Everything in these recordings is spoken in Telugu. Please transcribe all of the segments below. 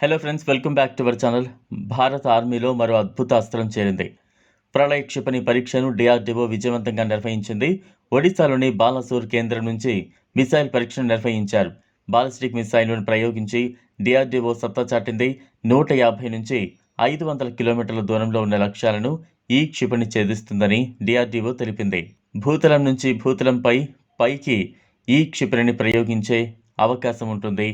Hello friends welcome back to our channel భారత ఆర్మీలో మరో అద్భుత అస్త్రం చేరింది. ప్రళయ క్షిపణి పరీక్షను డిఆర్డీఓ విజయవంతంగా నిర్వహించింది. ఒడిశాలోని బాలసూర్ కేంద్రం నుంచి మిసైల్ పరీక్షను నిర్వహించారు. బాలిస్టిక్ మిసైల్ను ప్రయోగించి డిఆర్డీఓ సత్తా చాటింది. నూట యాభై నుంచి ఐదు వందల కిలోమీటర్ల దూరంలో ఉన్న లక్ష్యాలను ఈ క్షిపణి ఛేదిస్తుందని డిఆర్డీఓ తెలిపింది. భూతలం నుంచి భూతలంపై పైకి ఈ క్షిపణిని ప్రయోగించే అవకాశం ఉంటుంది.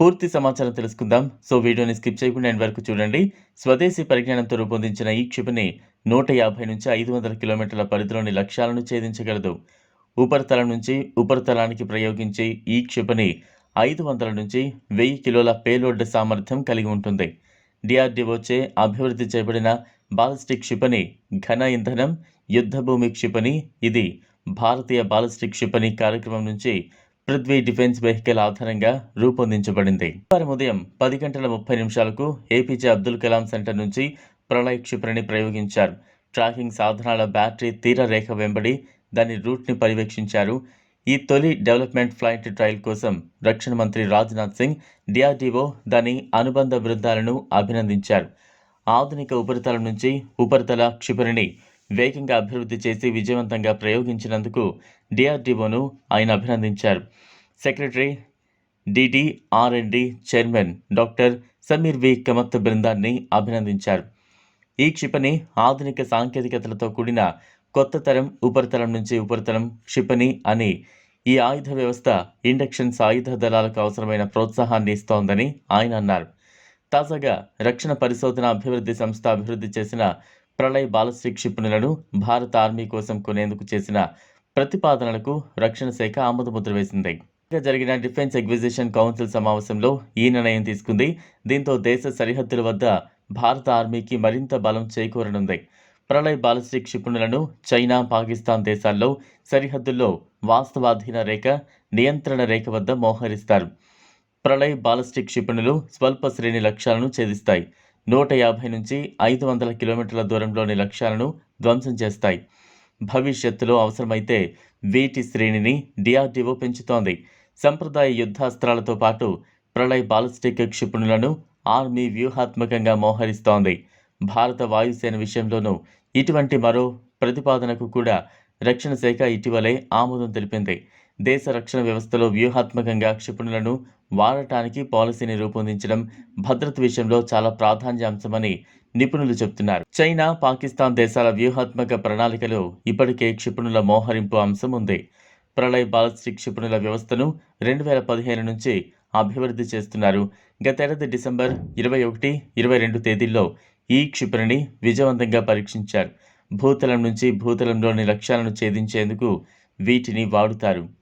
పూర్తి సమాచారం తెలుసుకుందాం. సో వీడియోని స్కిప్ చేయకుండా ఎండ్ వరకు చూడండి. స్వదేశీ పరిజ్ఞానంతో రూపొందించిన ఈ క్షిపణి నూట యాభై నుంచి ఐదు వందల కిలోమీటర్ల పరిధిలోని లక్ష్యాలను ఛేదించగలదు. ఉపరితలం నుంచి ఉపరితలానికి ప్రయోగించి ఈ క్షిపణి ఐదు వందల నుంచి వెయ్యి కిలోల పేలోడ్ సామర్థ్యం కలిగి ఉంటుంది. డిఆర్డీఓచే అభివృద్ధి చేయబడిన బాలిస్టిక్ క్షిపణి ఘన ఇంధనం యుద్ధభూమి క్షిపణి. ఇది భారతీయ బాలిస్టిక్ క్షిపణి కార్యక్రమం నుంచి పృథ్వీ డిఫెన్స్ వెహికల్ ఆధారంగా రూపొందించబడింది. వారం ఉదయం పది గంటల ముప్పై నిమిషాలకు ఏపీజే అబ్దుల్ కలాం సెంటర్ నుంచి ప్రళయ క్షిపణిని ప్రయోగించారు. ట్రాకింగ్ సాధనాల బ్యాటరీ తీర రేఖ వెంబడి దాని రూట్ని పర్యవేక్షించారు. ఈ తొలి డెవలప్మెంట్ ఫ్లైట్ ట్రయల్ కోసం రక్షణ మంత్రి రాజ్నాథ్ సింగ్ డిఆర్డీఓ దాని అనుబంధ బృందాలను అభినందించారు. ఆధునిక ఉపరితలం నుంచి ఉపరితల క్షిపణిని వేగంగా అభివృద్ధి చేసి విజయవంతంగా ప్రయోగించినందుకు డిఆర్డీఓను ఆయన అభినందించారు. Secretary డిడిఆర్ఎండి chairman doctor Sameer V. Kamat బృందాన్ని అభినందించారు. ఈ క్షిపణి ఆధునిక సాంకేతికతలతో కూడిన కొత్త తరం ఉపరితలం నుంచి ఉపరితలం క్షిపణి అని ఈ ఆయుధ వ్యవస్థ ఇండక్షన్ సాయుధ దళాలకు అవసరమైన ప్రోత్సాహాన్ని ఇస్తోందని ఆయన అన్నారు. తాజాగా రక్షణ పరిశోధన అభివృద్ధి సంస్థ అభివృద్ధి చేసిన ప్రళయ్ బాలస్టిక్ క్షిపణులను భారత ఆర్మీ కోసం కొనేందుకు చేసిన ప్రతిపాదనలకు రక్షణ శాఖ ఆమోదముద్ర వేసింది. జరిగిన డిఫెన్స్ ఎగ్విజిషన్ కౌన్సిల్ సమావేశంలో ఈ నిర్ణయం తీసుకుంది. దీంతో దేశ సరిహద్దుల వద్ద భారత ఆర్మీకి మరింత బలం చేకూరనుంది. ప్రళయ్ బాలిస్టిక్ క్షిపణులను చైనా పాకిస్తాన్ దేశాల్లో సరిహద్దుల్లో వాస్తవాధీన రేఖ నియంత్రణ రేఖ వద్ద మోహరిస్తారు. ప్రళయ్ బాలిస్టిక్ క్షిపణులు స్వల్ప శ్రేణి లక్ష్యాలను ఛేదిస్తాయి. నూట యాభై నుంచి ఐదు వందల కిలోమీటర్ల దూరంలోని లక్ష్యాలను ధ్వంసం చేస్తాయి. భవిష్యత్తులో అవసరమైతే వీటి శ్రేణిని డిఆర్డీఓ పెంచుతోంది. సంప్రదాయ యుద్ధాస్త్రాలతో పాటు ప్రళయ్ బాలిస్టిక్ క్షిపణులను ఆర్మీ వ్యూహాత్మకంగా మోహరిస్తోంది. భారత వాయుసేన విషయంలోనూ ఇటువంటి మరో ప్రతిపాదనకు కూడా రక్షణ శాఖ ఇటీవలే ఆమోదం తెలిపింది. దేశ రక్షణ వ్యవస్థలో వ్యూహాత్మకంగా క్షిపణులను వాడటానికి పాలసీని రూపొందించడం భద్రత విషయంలో చాలా ప్రాధాన్యాంశమని నిపుణులు చెబుతున్నారు. చైనా పాకిస్తాన్ దేశాల వ్యూహాత్మక ప్రణాళికలో ఇప్పటికే క్షిపణుల మోహరింపు అంశం ఉంది. ప్రళయ్ బాలిస్టిక్ క్షిపణుల వ్యవస్థను రెండు వేల పదిహేను నుంచి అభివృద్ధి చేస్తున్నారు. గతేడాది డిసెంబర్ ఇరవై ఒకటి ఇరవై రెండు తేదీల్లో ఈ క్షిపణిని విజయవంతంగా పరీక్షించారు. భూతలం నుంచి భూతలంలోని లక్ష్యాలను ఛేదించేందుకు వీటిని వాడుతారు.